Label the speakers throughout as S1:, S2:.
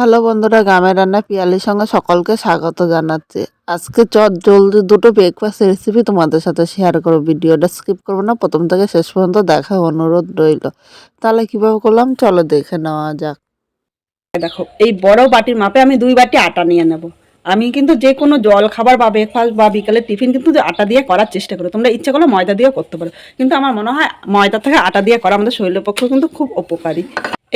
S1: Hello বন্ধুরা, গ্রামের রান্না পিয়ালির সঙ্গে সকলকে স্বাগত জানাচ্ছি। আজকে চট জলদি দুটো ব্রেকফাস্ট রেসিপি তোমাদের সাথে শেয়ার করব। ভিডিওটা স্কিপ করব না, প্রথম থেকে শেষ পর্যন্ত দেখা অনুরোধ রইল। তাহলে কীভাবে করলাম, চলো দেখে নেওয়া যাক।
S2: দেখো, এই বড় বাটির মাপে আমি দুই বাটি আটা নিয়ে নেব। আমি কিন্তু যে কোনো জল, খাবার বা ব্রেকফাস্ট বা বিকালের টিফিন কিন্তু আটা দিয়ে করার চেষ্টা করো। তোমরা ইচ্ছা করলে ময়দা দিয়েও করতে পারো। কিন্তু আমার মনে হয় ময়দা থেকে আটা দিয়ে করা আমাদের শরীরের পক্ষে কিন্তু খুব উপকারী।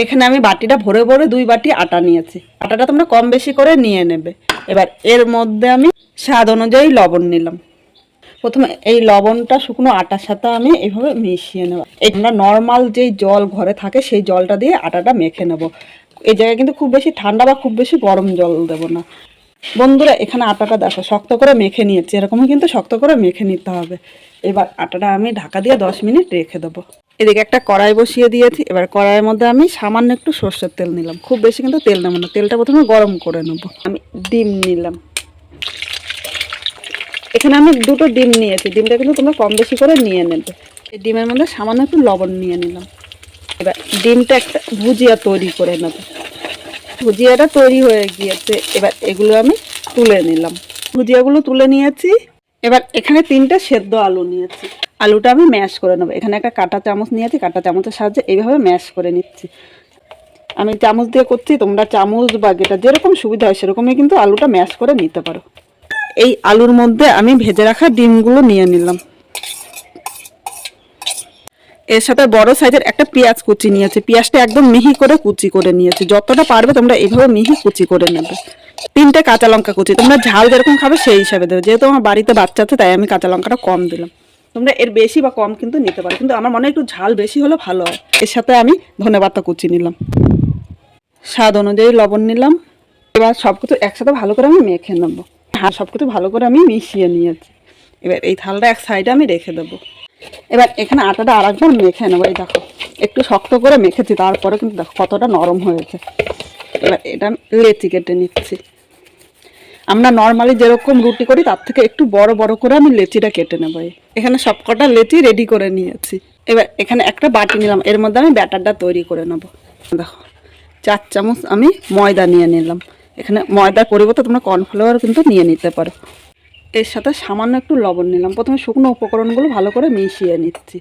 S2: এখানে আমি বাটিটা ভরে ভরে দুই বাটি আটা নিয়েছি। আটাটা তোমরা কম বেশি করে নিয়ে নেবে। এবার এর মধ্যে আমি স্বাদ অনুযায়ী লবণ নিলাম। প্রথমে এই লবণটা শুকনো আটার সাথে আমি এইভাবে মিশিয়ে নেব। আমরা নর্মাল যেই জল ঘরে থাকে, সেই জলটা দিয়ে আটাটা মেখে নেব। এই জায়গায় কিন্তু খুব বেশি ঠান্ডা বা খুব বেশি গরম জল দেবো না। বন্ধুরা, এখানে আটাটা দেখো, শক্ত করে মেখে নিয়েছি। এরকমই কিন্তু শক্ত করে মেখে নিতে হবে। এবার আটাটা আমি ঢাকা দিয়ে দশ মিনিট রেখে দেবো। এদিকে একটা কড়াই বসিয়ে দিয়েছি। এবার কড়াইয়ের মধ্যে আমি সামান্য একটু সর্ষের তেল নিলাম। খুব বেশি কিন্তু তেল নেব না। তেলটা প্রথমে গরম করে নেব। আমি ডিম নিলাম। এখানে আমি দুটো ডিম নিয়েছি। ডিমটা কিন্তু তোমরা কম বেশি করে নিয়ে নেবে। এই ডিমের মধ্যে সামান্য একটু লবণ নিয়ে নিলাম। এবার ডিমটা একটা ভুজিয়া তৈরি করে নেব। ভুজিয়াটা তৈরি হয়ে গিয়েছে। এবার এগুলো আমি তুলে নিলাম। ভুজিয়াগুলো তুলে নিয়েছি। এবার এখানে তিনটা সেদ্ধ আলু নিয়েছি। আলুটা আমি ম্যাশ করে নেব। এখানে একটা কাঁটা চামচ নিয়েছি, কাঁটা চামচের সাহায্যে এইভাবে ম্যাশ করে নিচ্ছি। আমি চামচ দিয়ে করছি, তোমরা চামচ বা গেটা যেরকম সুবিধা হয় সেরকমই কিন্তু আলুটা ম্যাশ করে নিতে পারো। এই আলুর মধ্যে আমি ভেজে রাখা ডিমগুলো নিয়ে নিলাম। এর সাথে বড় সাইজের একটা পেঁয়াজ কুচি নিয়েছি। পেঁয়াজটা একদম মিহি করে কুচি করে নিয়েছি। যতটা পারবে তোমরা এইভাবে মিহি কুচি করে নেবে। তিনটে কাঁচা লঙ্কা কুচি। তোমরা ঝাল যেরকম খাবে সেই হিসাবে দেবে। যেহেতু আমার বাড়িতে বাচ্চা আছে, তাই আমি কাঁচা লঙ্কাটা কম দিলাম। তোমরা এর বেশি বা কম কিন্তু নিতে পারো। কিন্তু আমার মনে একটু ঝাল বেশি হলে ভালো হয়। এর সাথে আমি ধনেপাতা কুচি নিলাম। স্বাদ অনুযায়ী লবণ নিলাম। এবার সব কিছু একসাথে ভালো করে আমি মেখে নেব। হ্যাঁ সব কিছু ভালো করে আমি মিশিয়ে নিয়েছি। এবার এই থালটা এক সাইডে আমি রেখে দেবো। এবার এখানে আটাটা আর একবার মেখে নেব, এই দেখো। একটু শক্ত করে মেখেছি, তারপরে কিন্তু দেখো কতটা নরম হয়েছে। এবার এটা লেচি কেটে নিচ্ছি। আমরা নর্মালি যেরকম রুটি করি, তার থেকে একটু বড় বড় করে আমি লেচিটা কেটে নেব। এখানে সবকটা লেচি রেডি করে নিয়েছি। এবার এখানে একটা বাটি নিলাম, এর মধ্যে আমি ব্যাটারটা তৈরি করে নেব। দেখো, চার চামচ আমি ময়দা নিয়ে নিলাম। এখানে ময়দার পরিবর্তে তোমরা কর্নফ্লাওয়ার কিন্তু নিয়ে নিতে পারো। এর সাথে সামান্য একটু লবণ নিলাম। প্রথমে শুকনো উপকরণগুলো ভালো করে মিশিয়ে নিচ্ছি।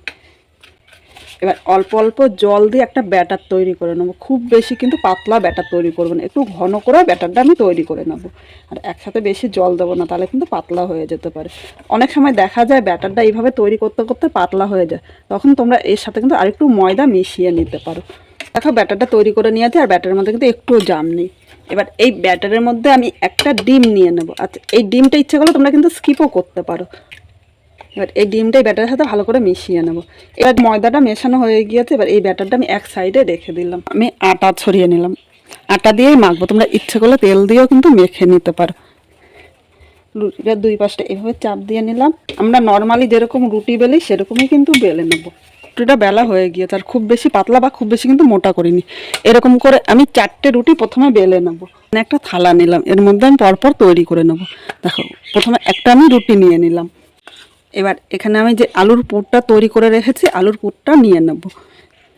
S2: এবার অল্প অল্প জল দিয়ে একটা ব্যাটার তৈরি করে নেব। খুব বেশি কিন্তু পাতলা ব্যাটার তৈরি করব না। একটু ঘন করে ব্যাটারটা আমি তৈরি করে নেব। আর একসাথে বেশি জল দেবো না, তাহলে কিন্তু পাতলা হয়ে যেতে পারে। অনেক সময় দেখা যায় ব্যাটারটা এইভাবে তৈরি করতে করতে পাতলা হয়ে যায়। তখন তোমরা এর সাথে কিন্তু আরেকটু ময়দা মিশিয়ে নিতে পারো। দেখো ব্যাটারটা তৈরি করে নিয়েছি আর ব্যাটারের মধ্যে কিন্তু একটুও জাম নেই। এবার এই ব্যাটারের মধ্যে আমি একটা ডিম নিয়ে নেব। আচ্ছা এই ডিমটা ইচ্ছে করলে তোমরা কিন্তু স্কিপও করতে পারো। এবার এই ডিমটা এই ব্যাটারের সাথে ভালো করে মিশিয়ে নেব। এবার ময়দাটা মেশানো হয়ে গিয়েছে, এবার এই ব্যাটারটা আমি এক সাইডে রেখে দিলাম। আমি আটা ছড়িয়ে নিলাম। আটা দিয়েই মাখবো। তোমরা ইচ্ছে করলে তেল দিয়েও কিন্তু মেখে নিতে পারো। রুটিটা দুই পাশটা এভাবে চাপ দিয়ে নিলাম। আমরা নর্মালি যেরকম রুটি বেলি, সেরকমই কিন্তু বেলে নেব। রুটিটা বেলা হয়ে গিয়েছে, আর খুব বেশি পাতলা বা খুব বেশি কিন্তু মোটা করিনি। এরকম করে আমি চারটে রুটি প্রথমে বেলে নেব। একটা থালা নিলাম, এর মধ্যে আমি পরপর তৈরি করে নেব। দেখো, প্রথমে একটা আমি রুটি নিয়ে নিলাম। এবার এখানে আমি যে আলুর পুরটা তৈরি করে রেখেছি, আলুর পুরটা নিয়ে নেব।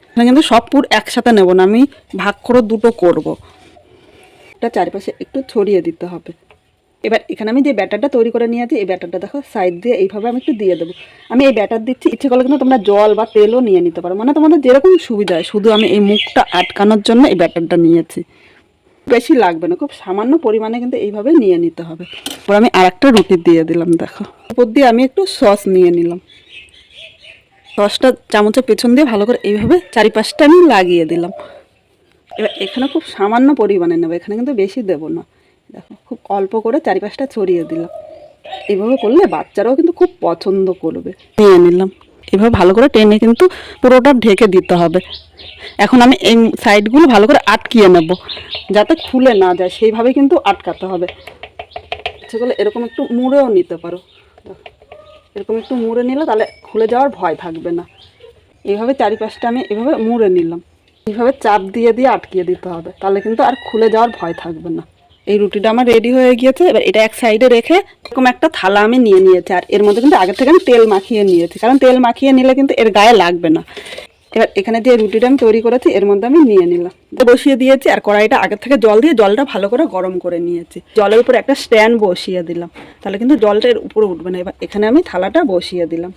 S2: এখানে কিন্তু সব পুর একসাথে নেব না, আমি ভাগ করে দুটো করব। এটা চারিপাশে একটু ছড়িয়ে দিতে হবে। এবার এখানে আমি যে ব্যাটারটা তৈরি করে নিয়ে আছি, এই ব্যাটারটা দেখো সাইড দিয়ে এইভাবে আমি একটু দিয়ে দেবো। আমি এই ব্যাটার দিচ্ছি, ইচ্ছে করলে কিন্তু তোমরা জল বা তেলও নিয়ে নিতে পারো। মানে তোমাদের যেরকম সুবিধা হয়, শুধু আমি এই মুখটা আটকানোর জন্য এই ব্যাটারটা নিয়েছি বেশি লাগবে না, খুব সামান্য পরিমাণে কিন্তু এইভাবে নিয়ে নিতে হবে। এবার আমি আর একটা রুটি দিয়ে দিলাম, দেখো। উপর দিয়ে আমি একটু সস নিয়ে নিলাম। সসটা চামচের পেছন দিয়ে ভালো করে এইভাবে চারিপাশটা আমি লাগিয়ে দিলাম। এবার এখানে খুব সামান্য পরিমাণে নেব, এখানে কিন্তু বেশি দেবো না। দেখো, খুব অল্প করে চারিপাশটা ছড়িয়ে দিলাম এভাবে করলে বাচ্চারাও কিন্তু খুব পছন্দ করবে। নিয়ে নিলাম। এভাবে ভালো করে টেনে কিন্তু পুরোটা ঢেকে দিতে হবে। এখন আমি এই সাইডগুলো ভালো করে আটকিয়ে নেব, যাতে খুলে না যায়। সেইভাবে কিন্তু আটকাতে হবে। সেগুলো এরকম একটু মুড়েও নিতে পারো। এরকম একটু মুড়ে নিলে তাহলে খুলে যাওয়ার ভয় থাকবে না। এইভাবে চারিপাশটা আমি এভাবে মুড়ে নিলাম। এইভাবে চাপ দিয়ে দিয়ে আটকিয়ে দিতে হবে। তাহলে কিন্তু আর খুলে যাওয়ার ভয় থাকবে না। এই রুটিটা আমার রেডি হয়ে গিয়েছে। এবার এটা এক সাইডে রেখে এরকম একটা থালা আমি নিয়ে নিয়েছি। আর এর মধ্যে কিন্তু আগে থেকে আমি তেল মাখিয়ে নিয়েছি। কারণ তেল মাখিয়ে নিলে কিন্তু এর গায়ে লাগবে না। এবার এখানে যে রুটিটা আমি তৈরি করেছি, এর মধ্যে আমি নিয়ে নিলাম। বসিয়ে দিয়েছি আর কড়াইটা আগের থেকে জল দিয়ে জলটা ভালো করে গরম করে নিয়েছি। জলের উপর একটা স্ট্যান্ড বসিয়ে দিলাম। তাহলে কিন্তু জলটা এর উপরে উঠবে না। এবার এখানে আমি থালাটা বসিয়ে দিলাম।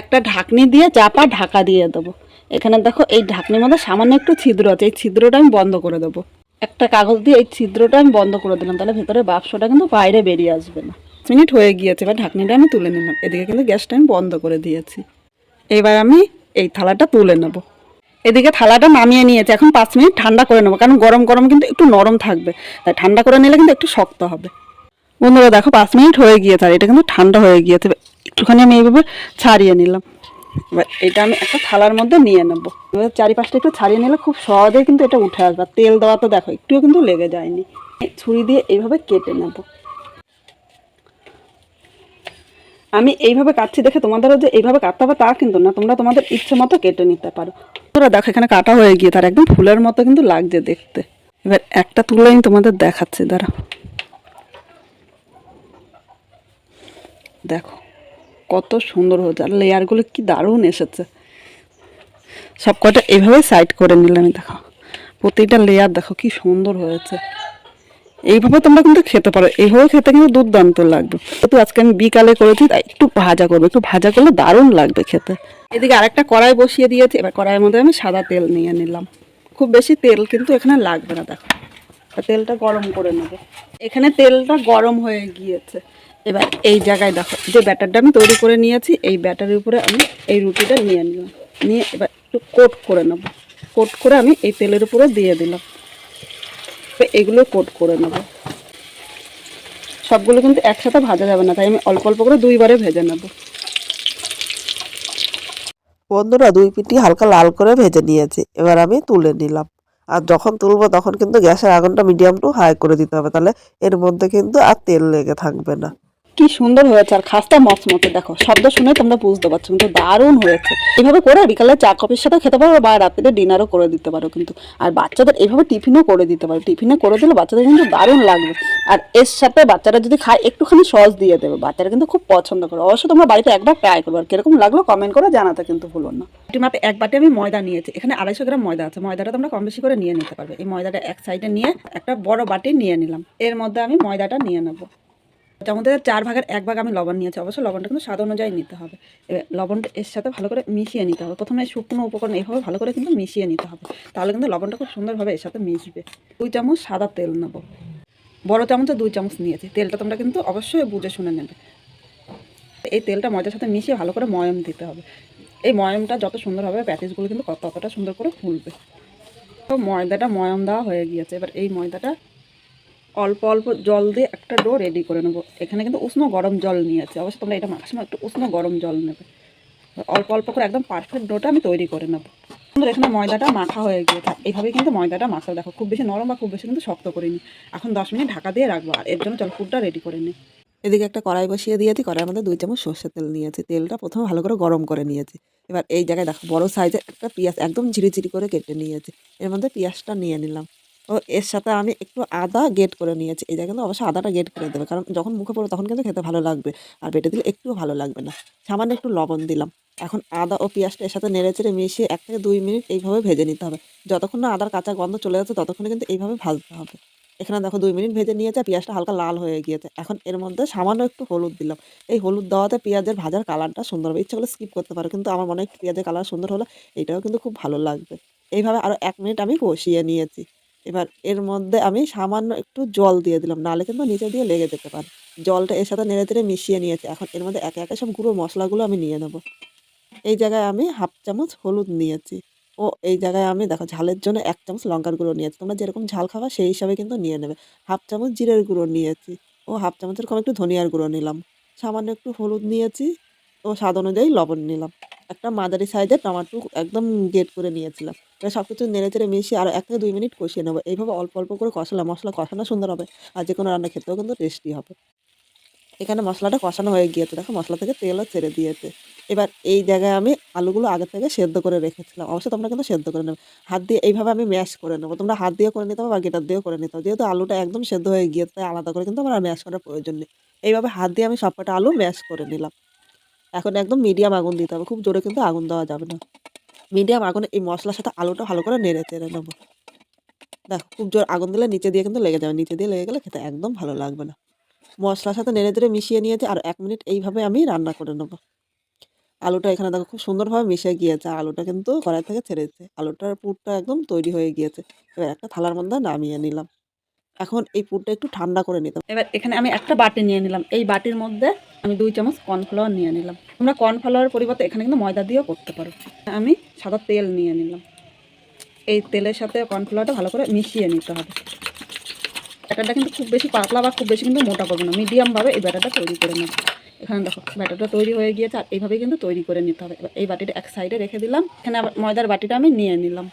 S2: একটা ঢাকনি দিয়ে চাপা ঢাকা দিয়ে দেবো। এখানে দেখো এই ঢাকনির মধ্যে সামান্য একটু ছিদ্র আছে। এই ছিদ্রটা আমি বন্ধ করে দেবো। একটা কাগজ দিয়ে এই ছিদ্রটা আমি বন্ধ করে দিলাম, তাহলে ভেতরে বাক্সটা কিন্তু বাইরে বেরিয়ে আসবে না। মিনিট হয়ে গিয়েছে, এবার ঢাকনিটা আমি তুলে নিলাম। এদিকে কিন্তু গ্যাসটা আমি বন্ধ করে দিয়েছি। এবার আমি এই থালাটা তুলে নেব। এদিকে থালাটা নামিয়ে নিয়েছি, এখন পাঁচ মিনিট ঠান্ডা করে নেব, কারণ গরম গরম কিন্তু একটু নরম থাকবে। তাই ঠান্ডা করে নিলে কিন্তু একটু শক্ত হবে। বন্ধুরা, দেখো পাঁচ মিনিট হয়ে গিয়েছে, আর এটা কিন্তু ঠান্ডা হয়ে গিয়েছে। একটুখানি আমি এইভাবে ছাড়িয়ে নিলাম। এটা আমি একটা থালার মধ্যে নিয়ে নেব। এবার চারিপাশটা একটু ছাড়িয়ে নিলে খুব সহজেই কিন্তু এটা উঠে আসবে। তেল দেওয়া তো দেখো, একটুও কিন্তু লেগে যায়নি। ছুরি দিয়ে এইভাবে কেটে নেব। আমি এইভাবে কাটছি দেখে তোমাদেরও যে এইভাবে কাটতে হবে তা কিন্তু না, তোমরা তোমাদের ইচ্ছে মতো কেটে নিতে পারো। তোরা দেখো এখানে কাটা হয়ে গিয়ে তার একদম ফুলের মতো কিন্তু লাগছে দেখতে। এবার একটা তুলে আমি তোমাদের দেখাচ্ছি, দাঁড়া। দেখো। কত সুন্দর হয়েছে, আর লেয়ারগুলো কি দারুণ এসেছে। সব কটা এইভাবে সাইড করে নিলাম, দেখো। প্রতিটা লেয়ার দেখো কি সুন্দর হয়েছে। এইভাবে তোমরা কিন্তু খেতে পারো, এইভাবে খেতে কিন্তু দুর্দান্ত লাগবে। তো আজকে আমি বিকালে করেছি, তাই একটু ভাজা করব, একটু ভাজা করলে দারুণ লাগবে খেতে। এদিকে আরেকটা কড়াই বসিয়ে দিয়েছি, এবার কড়াইয়ের মধ্যে আমি সাদা তেল নিয়ে নিলাম। খুব বেশি তেল কিন্তু এখানে লাগবে না, দেখো। তেলটা গরম করে নেব। এখানে তেলটা গরম হয়ে গিয়েছে। এবার এই জায়গায় দেখো, যে ব্যাটারটা আমি তৈরি করে নিয়েছি, এই ব্যাটারের উপরে আমি এই রুটিটা নিয়ে নিলাম। নিয়ে এবার একটু কোট করে নেব। কোট করে আমি এই তেলের উপরে দিয়ে দিলাম। এগুলো কোট করে নেব। সবগুলো কিন্তু একসাথে ভাজা যাবে না, তাই আমি অল্প অল্প করে দুইবারে ভেজে নেব।
S1: বন্ধুরা, দুই পিটি হালকা লাল করে ভেজে নিয়েছি, এবার আমি তুলে নিলাম। আর যখন তুলবো, তখন কিন্তু গ্যাসের আগুনটা মিডিয়াম টু হাই করে দিতে হবে, তাহলে এর মধ্যে কিন্তু আর তেল লেগে থাকবে না।
S2: কি সুন্দর হয়েছে আর খাস্তা মচমচে দেখো, শব্দ শুনে তোমরা বুঝতে পারছ, কিন্তু দারুণ হয়েছে। এভাবে করে বিকালে চা, কফির সাথে খেতে পারো বা রাত্রে ডিনারও করে দিতে পারো কিন্তু। আর বাচ্চাদের এইভাবে টিফিনও করে দিতে পারো। টিফিনে করে দিলে বাচ্চাদের কিন্তু দারুণ লাগবে। আর এর সাথে বাচ্চারা যদি খায়, একটুখানি সস দিয়ে দেবে। বাচ্চারা কিন্তু খুব পছন্দ করে। অবশ্য তোমরা বাড়িতে একবার ট্রাই করবে। আর কীরকম লাগল কমেন্ট করে জানাতে কিন্তু ভুলো না। মাপে এক বাটি আমি ময়দা নিয়েছি। এখানে আড়াইশো গ্রাম ময়দা আছে। ময়দাটা তোমরা কম বেশি করে নিয়ে নিতে পারবে। এই ময়দাটা এক সাইডে নিয়ে একটা বড় বাটি নিয়ে নিলাম। এর মধ্যে আমি ময়দাটা নিয়ে নেব। চামচের চার ভাগের এক ভাগ আমি লবণ নিয়েছি। অবশ্য লবণটা কিন্তু স্বাদ অনুযায়ী নিতে হবে। লবণটা এর সাথে ভালো করে মিশিয়ে নিতে হবে। প্রথমে শুকনো উপকরণ এইভাবে ভালো করে কিন্তু মিশিয়ে নিতে হবে। তাহলে কিন্তু লবণটা খুব সুন্দরভাবে এর সাথে মিশবে। দুই চামচ সাদা তেল নেব। বড় চামচে দুই চামচ নিয়েছি। তেলটা তোমরা কিন্তু অবশ্যই বুঝে শুনে নেবে। এই তেলটা ময়দার সাথে মিশিয়ে ভালো করে ময়ম দিতে হবে। এই ময়মটা যত সুন্দর হবে প্যাটিসগুলো কিন্তু ততটা সুন্দর করে ফুলবে। তো ময়দাটা ময়ম দেওয়া হয়ে গিয়েছে। এবার এই ময়দাটা অল্প অল্প জল দিয়ে একটা ডো রেডি করে নেব। এখানে কিন্তু উষ্ণ গরম জল নিয়েছে অবশ্যই তোমরা এটা মাখার একটু উষ্ণ গরম জল নেবে। অল্প অল্প করে একদম পারফেক্ট ডোটা আমি তৈরি করে নেব। সুন্দর এখানে ময়দাটা মাখা হয়ে গিয়েছে। এইভাবেই কিন্তু ময়দাটা মাখা দেখো, খুব বেশি নরম বা খুব বেশি কিন্তু শক্ত করিনি। এখন দশ মিনিট ঢাকা দিয়ে রাখব। আর এর জন্য জলপুরটা রেডি করে নিই। এদিকে একটা কড়াই বসিয়ে দিয়েছি। কড়াইয়ের মধ্যে দুই চামচ সর্ষের তেল নিয়েছি। তেলটা প্রথমে ভালো করে গরম করে নিয়েছি। এবার এই জায়গায় দেখো বড় সাইজের একটা পেঁয়াজ একদম ঝিরিঝিরি করে কেটে নিয়েছি। এর মধ্যে পেঁয়াজটা নিয়ে নিলাম। ও এর সাথে আমি একটু আদা গেট করে নিয়েছি। জায়গায় কিন্তু অবশ্যই আদাটা গেট করে দেবে। কারণ যখন মুখে পড়বে তখন কিন্তু খেতে ভালো লাগবে। আর বেটে দিলে একটুও ভালো লাগবে না। সামান্য একটু লবণ দিলাম। এখন আদা ও পেঁয়াজটা এর সাথে নেড়ে চেড়ে মিশিয়ে এক থেকে দুই মিনিট এইভাবে ভেজে নিতে হবে। যতক্ষণ না আদার কাঁচা গন্ধ চলে যাচ্ছে ততক্ষণে কিন্তু এইভাবে ভাজতে হবে। এখানে দেখো দুই মিনিট ভেজে নিয়েছে, পেঁয়াজটা হালকা লাল হয়ে গিয়েছে। এখন এর মধ্যে সামান্য একটু হলুদ দিলাম। এই হলুদ দেওয়াতে পেঁয়াজের ভাজার কালারটা সুন্দর হবে। ইচ্ছা করলে স্কিপ করতে পারো। কিন্তু আমার মনে হয় পেঁয়াজের কালার সুন্দর হলে এটাও কিন্তু খুব ভালো লাগবে। এইভাবে আরও এক মিনিট আমি কষিয়ে নিয়েছি। এবার এর মধ্যে আমি সামান্য একটু জল দিয়ে দিলাম, নাহলে কিন্তু নিচে দিয়ে লেগে যেতে পারে। জলটা এর সাথে নেড়ে চেড়ে মিশিয়ে নিয়েছি। এখন এর মধ্যে একে একে সব গুঁড়ো মশলাগুলো আমি নিয়ে নেব। এই জায়গায় আমি হাফ চামচ হলুদ নিয়েছি। ও, এই জায়গায় আমি দেখো ঝালের জন্য এক চামচ লঙ্কার গুঁড়ো নিয়েছি। তোমরা যেরকম ঝাল খাবা সেই হিসাবে কিন্তু নিয়ে নেবে। হাফ চামচ জিরের গুঁড়ো নিয়েছি। ও, হাফ চামচের কম একটু ধনিয়ার গুঁড়ো নিলাম। সামান্য একটু হলুদ নিয়েছি। ও, স্বাদ অনুযায়ী লবণ নিলাম। একটা মাঝারি সাইজের টমাটো একদম গেট করে নিয়েছিলাম। এবার সব কিছু নেড়ে চেড়ে মিশিয়ে আরও এক থেকে দুই মিনিট কষিয়ে নেব। এইভাবে অল্প অল্প করে কষালাম মশলা কষানো সুন্দর হবে আর যে কোনো রান্না খেতেও কিন্তু টেস্টি হবে। এখানে মশলাটা কষানো হয়ে গিয়েছে। দেখো মশলা থেকে তেলও ছেড়ে দিয়েছে। এবার এই জায়গায় আমি আলুগুলো আগে থেকে সেদ্ধ করে রেখেছিলাম। অবশ্যই তোমরা কিন্তু সেদ্ধ করে নেবে। হাত দিয়ে এইভাবে আমি ম্যাশ করে নেব। তোমরা হাত দিয়ে করে নিতে হবে বা গেটার দিয়েও করে নিতে হবে যেহেতু আলুটা একদম সেদ্ধ হয়ে গিয়েছে, তাই আলাদা করে কিন্তু আমার ম্যাশ করার প্রয়োজন নেই। এইভাবে হাত দিয়ে আমি সবকটা আলু ম্যাশ করে নিলাম। এখন একদম মিডিয়াম আগুন দিতে হবে। খুব জোরে কিন্তু আগুন দেওয়া যাবে না।
S1: মিডিয়াম আগুনে এই মশলার সাথে আলুটা ভালো করে নেড়ে তেড়ে নেব। দেখো, খুব জোর আগুন দিলে নিচে দিয়ে কিন্তু লেগে যাবে। নিচে দিয়ে লেগে গেলে খেতে একদম ভালো লাগবে না। মশলার সাথে নেড়ে চেড়ে মিশিয়ে নিয়েছে আর এক মিনিট এইভাবে আমি রান্না করে নেব। আলুটা এখানে দেখো খুব সুন্দরভাবে মিশে গিয়েছে। আলুটা কিন্তু কড়াই থেকে ছেড়েছে। আলুটার পুরটা একদম তৈরি হয়ে গিয়েছে। এবার একটা থালার মধ্যে নামিয়ে নিলাম। এখন এই পুরটা একটু ঠান্ডা করে নিতাম
S2: এবার এখানে আমি একটা বাটি নিয়ে নিলাম। এই বাটির মধ্যে আমি দুই চামচ কর্নফ্লাওয়ার নিয়ে নিলাম। তোমরা কর্নফ্লাওয়ার পরিবর্তে এখানে কিন্তু ময়দা দিয়েও করতে পারো। আমি সাদা তেল নিয়ে নিলাম। এই তেলের সাথে কর্নফ্লাওয়ারটা ভালো করে মিশিয়ে নিতে হবে। ব্যাটারটা কিন্তু খুব বেশি পাতলা বা খুব বেশি কিন্তু মোটা করব না। মিডিয়ামভাবে এই ব্যাটারটা তৈরি করে নেব। এখানে দেখো ব্যাটারটা তৈরি হয়ে গিয়েছে, আর এইভাবেই কিন্তু তৈরি করে নিতে হবে। এবার এই বাটিটা এক সাইডে রেখে দিলাম। এখানে আবার ময়দার বাটিটা আমি নিয়ে নিলাম।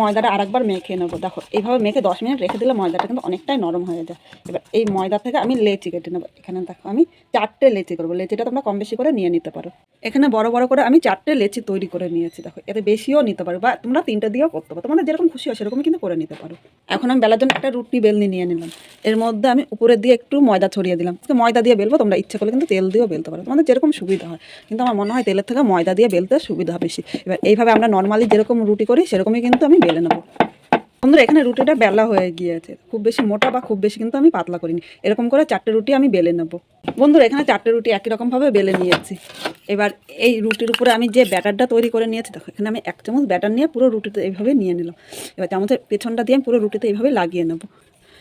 S2: ময়দাটা আরেকবার মেখে নেব। দেখো, এইভাবে মেখে দশ মিনিট রেখে দিলে ময়দাটা কিন্তু অনেকটাই নরম হয়ে যায়। এবার এই ময়দা থেকে আমি লেচি কেটে নেব। এখানে দেখো, আমি চারটে লেচি করব। লেচিটা তোমরা কম বেশি করে নিয়ে নিতে পারো। এখানে বড় বড় করে আমি চারটে লেচি তৈরি করে নিয়েছি। দেখো, এতে বেশিও নিতে পারো বা তোমরা তিনটে দিয়েও করতে পারো। তোমাদের যেরকম খুশি হয় সেরকমই কিন্তু করে নিতে পারো। এখন আমি বেলার জন্য একটা রুটি বেলনি নিয়ে নিলাম। এর মধ্যে আমি উপরে দিয়ে একটু ময়দা ছড়িয়ে দিলাম। ময়দা দিয়ে বেলবো, তোমরা ইচ্ছে করলে কিন্তু তেল দিয়েও বেলতে পারো। তোমাদের যেরকম সুবিধা হয়। কিন্তু আমার মনে হয় তেলের থেকে ময়দা দিয়ে বেলতে সুবিধা বেশি। এবার এইভাবে আমরা নর্মালি যেরকম রুটি করি, সেরকমই কিন্তু আমি বেলে নেব। বন্ধুরা, এখানে রুটিটা বেলা হয়ে গিয়েছে। খুব বেশি মোটা বা খুব বেশি কিন্তু আমি পাতলা করিনি। এরকম করে চারটে রুটি আমি বেলে নেব। বন্ধুরা, এখানে চারটে রুটি একই রকমভাবে বেলে নিয়েছি। এবার এই রুটির উপরে আমি যে ব্যাটারটা তৈরি করে নিয়েছি, দেখো, এখানে আমি এক চামচ ব্যাটার নিয়ে পুরো রুটিতে এইভাবে নিয়ে নিলাম। এবার চামচের পেছনটা দিয়ে আমি পুরো রুটিতে এইভাবে লাগিয়ে নেব।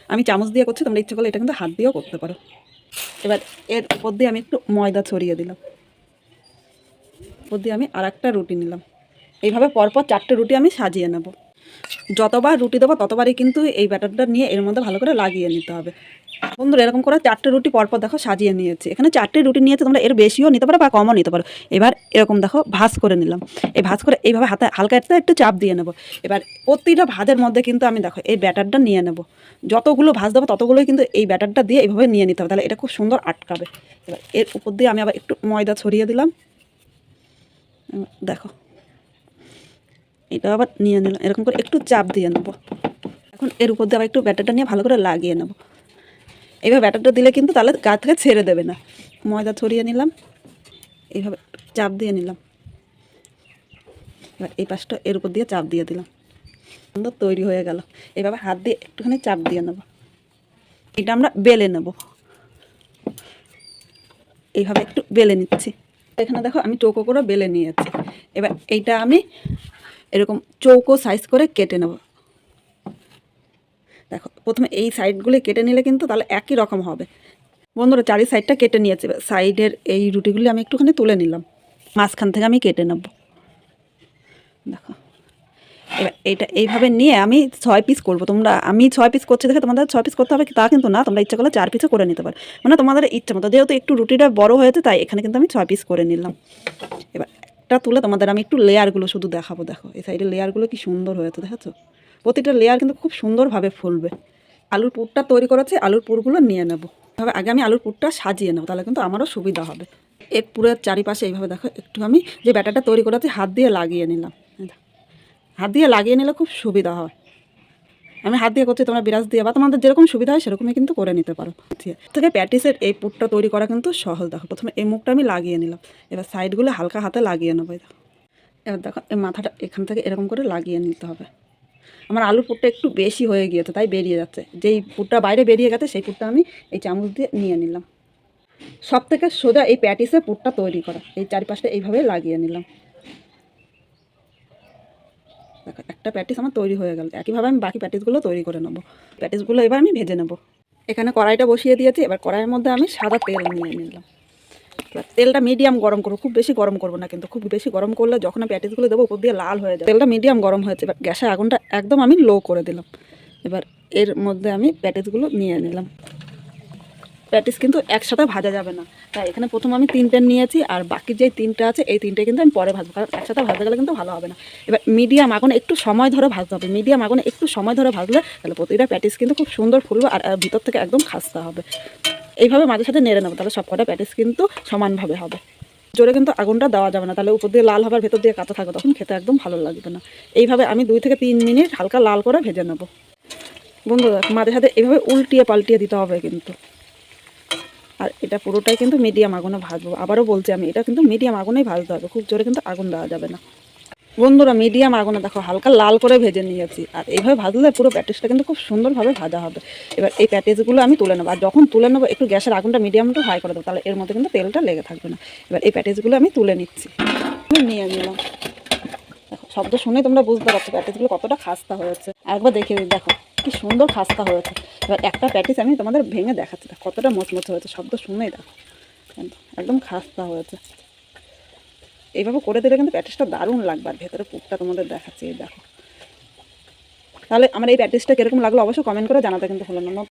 S2: আমি চামচ দিয়ে করছি, তোমরা ইচ্ছে করলে এটা কিন্তু হাত দিয়েও করতে পারো। এবার এর উপর দিয়ে আমি একটু ময়দা ছড়িয়ে দিলাম। উপর দিয়ে আমি আর একটা রুটি নিলাম। এইভাবে পরপর চারটে রুটি আমি সাজিয়ে নেব। যতবার রুটি দেবো ততবারই কিন্তু এই ব্যাটারটা নিয়ে এর মধ্যে ভালো করে লাগিয়ে নিতে হবে। বন্ধুরা, এরকম করে চারটে রুটি পরপর দেখো সাজিয়ে নিয়েছি। এখানে চারটে রুটি নিয়েছে, তোমরা এর বেশিও নিতে পারো বা কমও নিতে পারো। এবার এরকম দেখো ভাজ করে নিলাম। এই ভাজ করে এইভাবে হাতে হালকা একটু একটু চাপ দিয়ে নেব। এবার প্রতিটা ভাজের মধ্যে কিন্তু আমি দেখো এই ব্যাটারটা নিয়ে নেব। যতগুলো ভাজ দেবো, ততগুলোই কিন্তু এই ব্যাটারটা দিয়ে এইভাবে নিয়ে নিতে হবে। তাহলে এটা খুব সুন্দর আটকাবে। এবার এর উপর দিয়ে আমি আবার একটু ময়দা ছড়িয়ে দিলাম। দেখো। এটা আবার নিয়ে নিলাম। এরকম করে একটু চাপ দিয়ে নেব। এখন এর উপর দিয়ে আবার একটু ব্যাটারটা নিয়ে ভালো করে লাগিয়ে নেব। এইভাবে ব্যাটারটা দিলে কিন্তু তাহলে গা থেকে ছেড়ে দেবে না। ময়দা ছড়িয়ে নিলাম, এইভাবে চাপ দিয়ে নিলাম। এবার এই পাশটা এর উপর দিয়ে চাপ দিয়ে দিলাম। সুন্দর তৈরি হয়ে গেল। এইভাবে হাত দিয়ে একটুখানি চাপ দিয়ে নেব। এটা আমরা বেলে নেব। এইভাবে একটু বেলে নিচ্ছি। এখানে দেখো আমি চৌকো করে বেলে নিয়েছি। এবার এইটা আমি এরকম চৌকো সাইজ করে কেটে নেব। দেখো, প্রথমে এই সাইডগুলি কেটে নিলে কিন্তু তাহলে একই রকম হবে। বন্ধুরা, চারি সাইডটা কেটে নিয়েছে। সাইডের এই রুটিগুলি আমি একটুখানি তুলে নিলাম। মাঝখান থেকে আমি কেটে নেব। দেখো, এবার এইটা এইভাবে নিয়ে আমি ছয় পিস করব। তোমরা, আমি ছয় পিস করছি দেখে তোমাদের ছয় পিস করতে হবে তা কিন্তু না। তোমরা ইচ্ছা করলে চার পিসও করে নিতে পারো। মানে তোমাদের ইচ্ছা মতো। যেহেতু একটু রুটিটা বড় হয়েছে, তাই এখানে কিন্তু আমি ছয় পিস করে নিলাম। এবার একটা তুলে তোমাদের আমি একটু লেয়ারগুলো শুধু দেখাবো। দেখো, এই সাইডের লেয়ারগুলো কি সুন্দর হয়েছে, দেখেছ? প্রতিটা লেয়ার কিন্তু খুব সুন্দরভাবে ফুলবে। আলুর পুরটা তৈরি করেছি, আলুর পুরগুলো নিয়ে নেব। এভাবে আগে আমি আলুর পুরটা সাজিয়ে নেব, তাহলে কিন্তু আমারও সুবিধা হবে। এর পুরের চারিপাশে এইভাবে দেখো, একটু আমি যে ব্যাটারটা তৈরি করেছি, হাত দিয়ে লাগিয়ে নিলাম। হাত দিয়ে লাগিয়ে নিলে খুব সুবিধা হয়। আমি হাত দিয়ে করছি, তোমরা বিরাজ দিয়ে বা তোমাদের যেরকম সুবিধা হয়, সেরকমই কিন্তু করে নিতে পারো। থেকে প্যাটিসের এই পুরটা তৈরি করা কিন্তু সহজ। দেখো, প্রথমে এই মুখটা আমি লাগিয়ে নিলাম। এবার সাইডগুলো হালকা হাতে লাগিয়ে নেব এবার দেখো, এই মাথাটা এখান থেকে এরকম করে লাগিয়ে নিতে হবে। আমার আলুর পুরটা একটু বেশি হয়ে গিয়েছে, তাই বেরিয়ে যাচ্ছে। যেই পুরটা বাইরে বেরিয়ে গেছে, সেই পুরটা আমি এই চামচ দিয়ে নিয়ে নিলাম। সব থেকে সোজা এই প্যাটিসে পুরটা তৈরি করা। এই চারিপাশটা এইভাবে লাগিয়ে নিলাম। দেখো, একটা প্যাটিস আমার তৈরি হয়ে গেল। একইভাবে আমি বাকি প্যাটিসগুলো তৈরি করে নেব। প্যাটিসগুলো এবার আমি ভেজে নেব। এখানে কড়াইটা বসিয়ে দিয়েছি। এবার কড়াইয়ের মধ্যে আমি সাদা তেল নিয়ে নিলাম। এবার তেলটা মিডিয়াম গরম করব, খুব বেশি গরম করব না কিন্তু, খুব বেশি গরম করলে যখন আমি প্যাটিসগুলো দেবো, উপর দিয়ে লাল হয়ে যায় তেলটা মিডিয়াম গরম হয়েছে, এবার গ্যাসের আগুনটা একদম আমি লো করে দিলাম। এবার এর মধ্যে আমি প্যাটিসগুলো নিয়ে নিলাম। প্যাটিস কিন্তু একসাথে ভাজা যাবে না। তাই এখানে প্রথম আমি তিনটে নিয়েছি, আর বাকি যে তিনটে আছে, এই তিনটে কিন্তু আমি পরে ভাজবো, কারণ একসাথে ভাজা গেলে কিন্তু ভালো হবে না। এবার মিডিয়াম আগুনে একটু সময় ধরে ভাজতে হবে। মিডিয়াম আগুনে একটু সময় ধরে ভাজলে তাহলে প্রতিটা প্যাটিস কিন্তু খুব সুন্দর ফুলবে, আর আর ভিতর থেকে একদম খাস্তা হবে। এইভাবে মাঝে সাথে নেড়ে নেব, তাহলে সব কটা প্যাটিস কিন্তু সমানভাবে হবে। জোরে কিন্তু আগুনটা দেওয়া যাবে না, তাহলে উপর দিয়ে লাল হবার ভেতর দিয়ে কাঁচা থাকবে, তখন খেতে একদম ভালো লাগবে না। এইভাবে আমি দুই থেকে তিন মিনিট হালকা লাল করে ভেজে নেব। বন্ধুরা মাঝে সাথে এইভাবে উল্টিয়ে পাল্টিয়ে দিতে হবে কিন্তু। আর এটা পুরোটাই কিন্তু মিডিয়াম আগুনে ভাজবো। আবারও বলছি আমি, এটা কিন্তু মিডিয়াম আগুনেই ভাজতে হবে, খুব জোরে কিন্তু আগুন দেওয়া যাবে না। বন্ধুরা মিডিয়াম আগুনে দেখো, হালকা লাল করে ভেজে নিয়েছি। আর এইভাবে ভাজলে পুরো প্যাটিসটা কিন্তু খুব সুন্দরভাবে ভাজা হবে। এবার এই প্যাটিসগুলো আমি তুলে নেব। আর যখন তুলে নেব, একটু গ্যাসের আগুনটা মিডিয়াম টু হাই করে দেবো, তাহলে এর মধ্যে কিন্তু তেলটা লেগে থাকবে না। এবার এই প্যাটিসগুলো আমি তুলে নিচ্ছি। নিয়ে নিলাম। দেখো, শব্দ শুনে তোমরা বুঝতে পারছ প্যাটিসগুলো কতটা খাস্তা হয়েছে। একবার দেখে দেখো, কি সুন্দর খাস্তা হয়েছে। এবার একটা প্যাটিস আমি তোমাদের ভেঙে দেখাচ্ছি। দেখো, কতটা মচমচ হয়েছে, শব্দ শুনেই দেখো। একদম খাস্তা হয়েছে। এইভাবে করে দিলে কিন্তু প্যাটিসটা দারুণ লাগবে আর ভেতরে পুকটা তোমাদের দেখাচ্ছি দেখো। তাহলে আমার এই প্যাটিসটা কীরকম লাগল অবশ্যই কমেন্ট করে জানাতে কিন্তু হলো না।